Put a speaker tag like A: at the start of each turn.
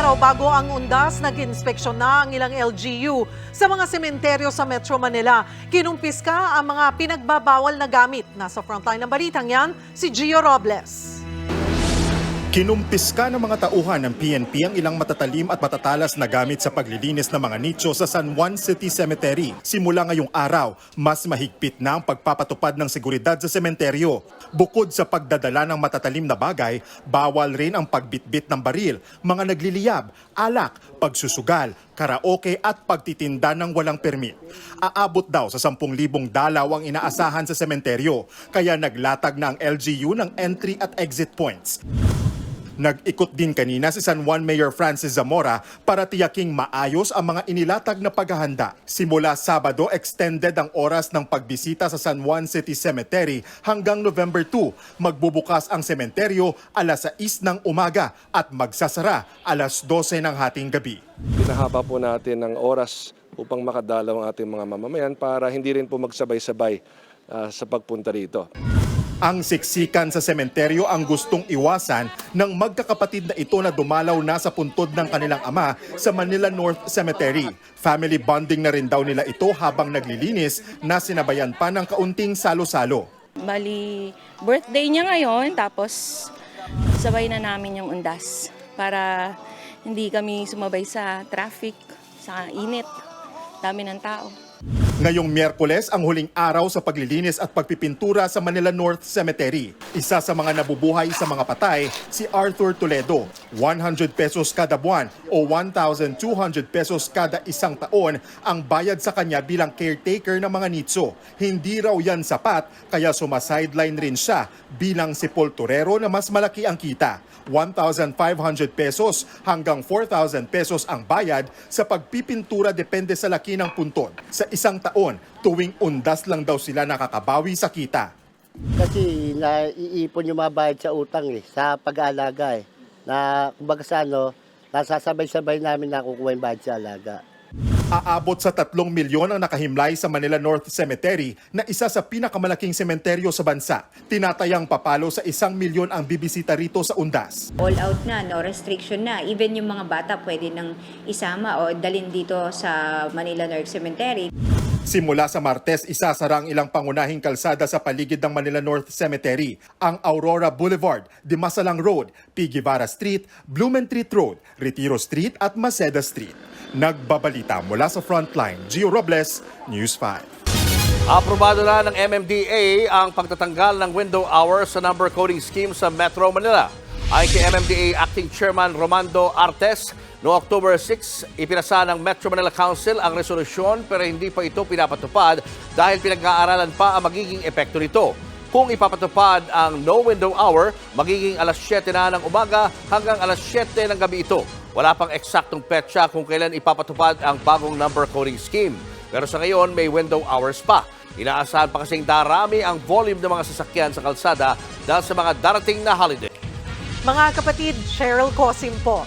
A: araw bago ang undas, nag-inspeksyon na ang ilang LGU sa mga sementeryo sa Metro Manila. Kinumpiska ang mga pinagbabawal na gamit. Nasa frontline ng balitang yan, si Gio Robles.
B: Kinumpiska ng mga tauhan ng PNP ang ilang matatalim at matatalas na gamit sa paglilinis ng mga nicho sa San Juan City Cemetery. Simula ngayong araw, mas mahigpit na ang pagpapatupad ng seguridad sa sementeryo. Bukod sa pagdadala ng matatalim na bagay, bawal rin ang pagbitbit ng baril, mga nagliliyab, alak, pagsusugal, karaoke at pagtitinda ng walang permit. Aabot daw sa 10,000 dalaw ang inaasahan sa sementeryo, kaya naglatag na ang LGU ng entry at exit points. Nag-ikot din kanina si San Juan Mayor Francis Zamora para tiyaking maayos ang mga inilatag na paghahanda. Simula Sabado, extended ang oras ng pagbisita sa San Juan City Cemetery hanggang November 2. Magbubukas ang sementeryo alas 6 ng umaga at magsasara alas 12 ng hating gabi.
C: Pinahaba po natin ng oras upang makadalaw ang ating mga mamamayan para hindi rin po magsabay-sabay ah, sa pagpunta rito.
B: Ang siksikan sa sementeryo ang gustong iwasan ng magkakapatid na ito na dumalaw na sa puntod ng kanilang ama sa Manila North Cemetery. Family bonding na rin daw nila ito habang naglilinis na sinabayan pa ng kaunting salo-salo.
D: Bali, birthday niya ngayon, tapos sabay na namin yung undas para hindi kami sumabay sa traffic, sa init, dami ng tao.
B: Ngayong Miyerkules ang huling araw sa paglilinis at pagpipintura sa Manila North Cemetery. Isa sa mga nabubuhay sa mga patay, si Arthur Toledo. 100 pesos kada buwan o 1,200 pesos kada isang taon ang bayad sa kanya bilang caretaker ng mga nitso. Hindi raw yan sapat kaya sumasideline rin siya bilang sepulturero na mas malaki ang kita. 1,500 pesos hanggang 4,000 pesos ang bayad sa pagpipintura depende sa laki ng puntod. Sa isang taon, tuwing undas lang daw sila nakakabawi sa kita.
E: Kasi naiipon yung mga bayad sa utang eh, sa pag-aalaga eh. Na kumbaga sa ano, nasasabay-sabay namin na kukuha yung bayad sa alaga.
B: Aabot sa 3 milyon ang nakahimlay sa Manila North Cemetery na isa sa pinakamalaking sementeryo sa bansa. Tinatayang papalo sa isang milyon ang bibisita rito sa Undas.
F: all out na, no restriction na. Even yung mga bata pwede nang isama o dalin dito sa Manila North Cemetery.
B: Simula sa Martes, isasara ang ilang pangunahing kalsada sa paligid ng Manila North Cemetery. Ang Aurora Boulevard, Dimasalang Road, P. Guevara Street, Blumentritt Road, Retiro Street at Maceda Street. Nagbabalita mula sa Frontline, Gio Robles, News 5.
G: Aprobado na ng MMDA ang pagtatanggal ng window hours sa number coding scheme sa Metro Manila. Ayon kay MMDA Acting Chairman Romando Artes, noong October 6, ipinasa ng Metro Manila Council ang resolusyon pero hindi pa ito pinapatupad dahil pinag-aaralan pa ang magiging epekto nito. Kung ipapatupad ang no window hour, magiging alas 7 na ng umaga hanggang alas 7 ng gabi ito. Wala pang eksaktong petsa kung kailan ipapatupad ang bagong number coding scheme. Pero sa ngayon, may window hours pa. Inaasahan pa kasing darami ang volume ng mga sasakyan sa kalsada dahil sa mga darating na holiday.
A: Mga kapatid, Cheryl Cosim po.